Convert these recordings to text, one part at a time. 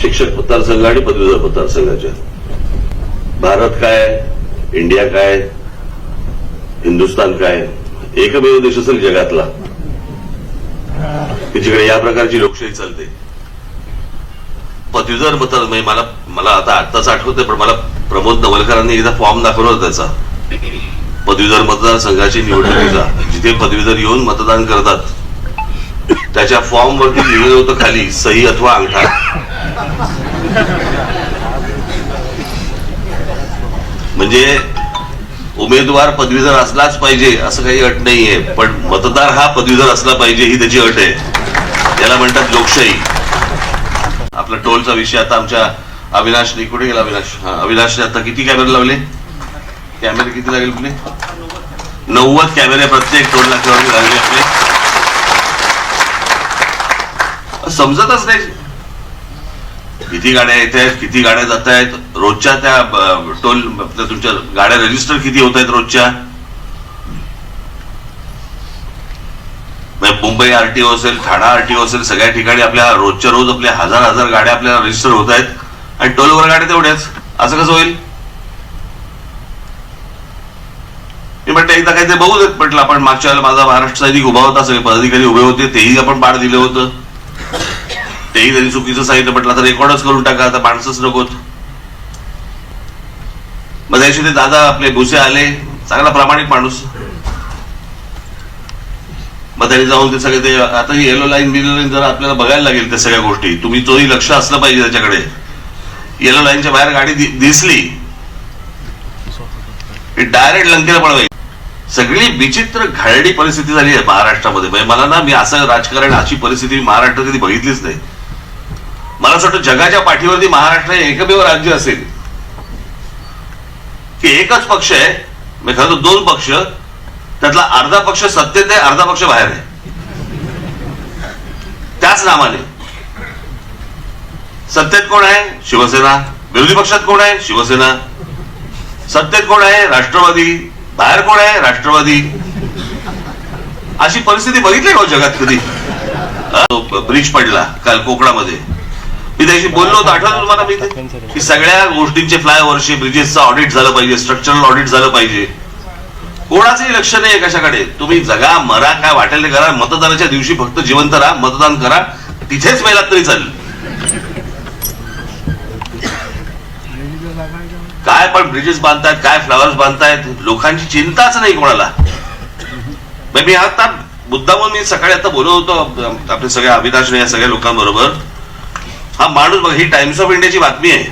शिक्षक मतदारसंघ आणि पदवीधर मतदारसंघाच्या. भारत काय इंडिया काय हिंदुस्थान काय एकमेव देश असेल जगातला. की जिकडे या प्रकारची लोकशाही चालते. पदवीधर मतदार म्हणजे मला मला आता आत्ताच आठवतंय पण मला प्रमोद नवलकरांनी एकदा फॉर्म दाखवला होता त्याचा. पदवीधर मतदारसंघाची निवडणुकीचा. जिथे पदवीधर येऊन मतदान करतात त्याच्या फॉर्म वरती लिहिलं होतं खाली सही अथवा अंगठा. म्हणजे उमेदवार पदवीधर असलाच पाहिजे असं काही अट नाहीये. पण मतदार हा पदवीधर असला पाहिजे ही त्याची अट आहे. याला म्हणतात लोकशाही. आपला टोलचा विषय आता आमच्या अविनाशने कुठे गेला. अविनाश हा अविनाशने आता किती कॅमेरे लावले? कॅमेरे किती लागेल आपले नव्वद कॅमेरे प्रत्येक टोल नाक्यावर लागले आपले. समजतच नाही. किती गाड्या येत आहेत किती गाड्या जात आहेत रोजच्या त्या टोल तुमच्या गाड्या रजिस्टर किती होत आहेत रोजच्या म्हणजे मुंबई आरटीओ असेल ठाणा आरटीओ असेल सगळ्या ठिकाणी आपल्या रोजच्या रोज आपल्या हजार हजार गाड्या आपल्याला रजिस्टर होत आहेत आणि टोलवर गाड्या तेवढ्याच. असं कसं होईल? मी म्हटलं एकदा काहीतरी बघू देत म्हटलं आपण मागच्या वेळेला माझा महाराष्ट्र सैनिक उभा होता सगळे पदाधिकारी उभे होते तेही आपण पाड दिलं होतं. तेही जरी चुकीचं सांगितलं म्हटलं तर रेकॉर्डच करून टाका आता माणसंच नकोत. मग त्याशी ते दादा आपले भुसे आले चांगला प्रामाणिक माणूस. मग त्यांनी जाऊन ते सगळे ते आता ही येलो लाईन बिलो लाईन जरा आपल्याला बघायला लागेल त्या सगळ्या गोष्टी. तुम्ही तोही लक्ष असलं पाहिजे त्याच्याकडे. येलो लाईनच्या बाहेर गाडी दिसली डायरेक्ट लंकेला पळवायची. सगळी विचित्र घालडी परिस्थिती झाली आहे महाराष्ट्रामध्ये. म्हणजे मला ना मी असं राजकारण अशी परिस्थिती महाराष्ट्रात कधी बघितलीच नाही. मला असं वाटतं जगाच्या पाठीवरती महाराष्ट्र हे एकमेव राज्य असेल. की एकच पक्ष आहे खरं तर दोन पक्ष त्यातला अर्धा पक्ष सत्तेत आहे अर्धा पक्ष बाहेर आहे. त्याच नावाने. सत्तेत कोण आहे? शिवसेना. विरोधी पक्षात कोण आहे? शिवसेना. सत्तेत कोण आहे? राष्ट्रवादी. बाहेर कोण आहे? राष्ट्रवादी. अशी परिस्थिती बघितली का हो जगात कधी? ब्रिज पडला काल कोकणामध्ये. मी त्याशी बोललो होतो आठवत तुम्हाला मी की सगळ्या गोष्टींचे फ्लायओव्हरचे ब्रिजेसचं ऑडिट झालं पाहिजे स्ट्रक्चरल ऑडिट झालं पाहिजे. कोणाचंही लक्ष नाही कशाकडे? तुम्ही जगा मरा काय वाटेल ते करा. मतदानाच्या दिवशी फक्त जिवंत राहा मतदान करा. तिथेच मेलात तरी चालेल. काय पण ब्रिजेस बांधतायत काय फ्लावर्स बांधतायत लोकांची चिंताच नाही कोणाला. मी आता मुद्दामून मी सकाळी आता बोलत होतो आपले सगळ्या अविनाश या सगळ्या लोकांबरोबर. हा माणूस बघ ही टाइम्स ऑफ इंडियाची बातमी आहे.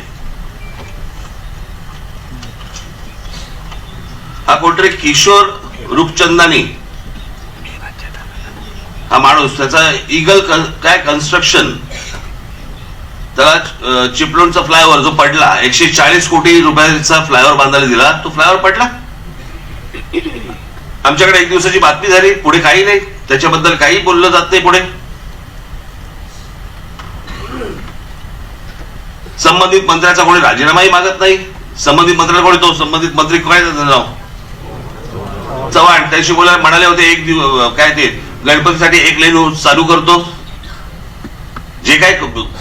हा कोणतरी किशोर रूपचंदानी. हा माणूस त्याचा इगल काय कन्स्ट्रक्शन त्याला चिपळूणचा फ्लायओव्हर जो पडला एकशे चाळीस कोटी रुपयाचा फ्लायओव्हर बांधायला दिला. तो फ्लायओव्हर पडला? आमच्याकडे एक दिवसाची बातमी झाली पुढे काही नाही. त्याच्याबद्दल काही बोललं जात नाही पुढे. संबंधित मंत्र्याचा कोणी राजीनामाही मागत नाही. संबंधित मंत्र्याला कोणी तो संबंधित मंत्री काय नाव चव्हाण त्याशी बोलायला म्हणाले होते एक दिवस काय ते गणपतीसाठी एक लेन चालू करतो. जे काय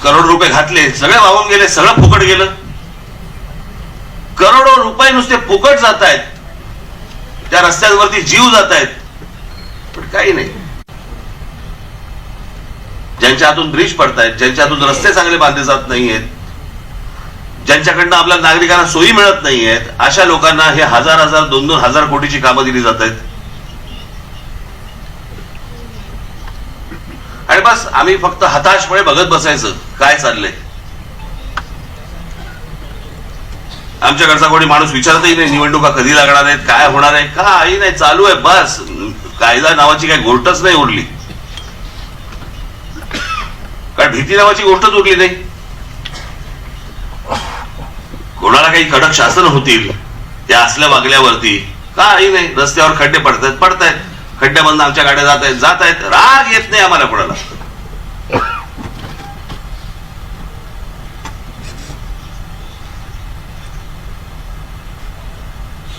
करोड रुपये घातले सगळे वाहून गेले सगळं फुकट गेलं. करोडो रुपये नुसते फुकट जात आहेत. त्या रस्त्यांवरती जीव जात आहेत. पण काही नाही. ज्यांच्या हातून ब्रिज पडतायत ज्यांच्या हातून रस्ते चांगले बांधले जात नाहीयेत ज्यांच्याकडनं आपल्या नागरिकांना सोयी मिळत नाहीयेत अशा लोकांना हे हजार हजार दोन दोन हजार कोटीची कामं दिली जात आहेत. आणि बस आम्ही फक्त हताशपणे बघत बसायचं काय चाललंय. आमच्याकडचा कोणी माणूस विचारतही नाही निवडणुका कधी लागणार आहेत काय होणार आहे काही नाही चालू आहे बस. कायदा नावाची काही गोष्टच नाही उरली. कारण भीती नावाची गोष्टच उरली नाही. कोणाला काही कडक शासन होतील त्या असल्या वागल्यावरती काही नाही. रस्त्यावर खड्डे पडतायत. पडतायत खड्ड्यामधून आमच्या गाड्या जात आहेत जात आहेत. राग येत नाही आम्हाला कोणाला.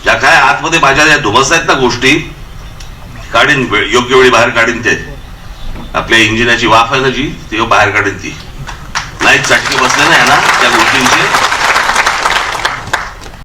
ज्या काय आतमध्ये माझ्या ज्या धुमस आहेत ना गोष्टी? काढीन योग्य वेळी बाहेर काढीन ते. आपल्या इंजिनाची वाफ आहे ना जी ती बाहेर काढीन ती. नाही चटके बसले नाही ना त्या गोष्टींची.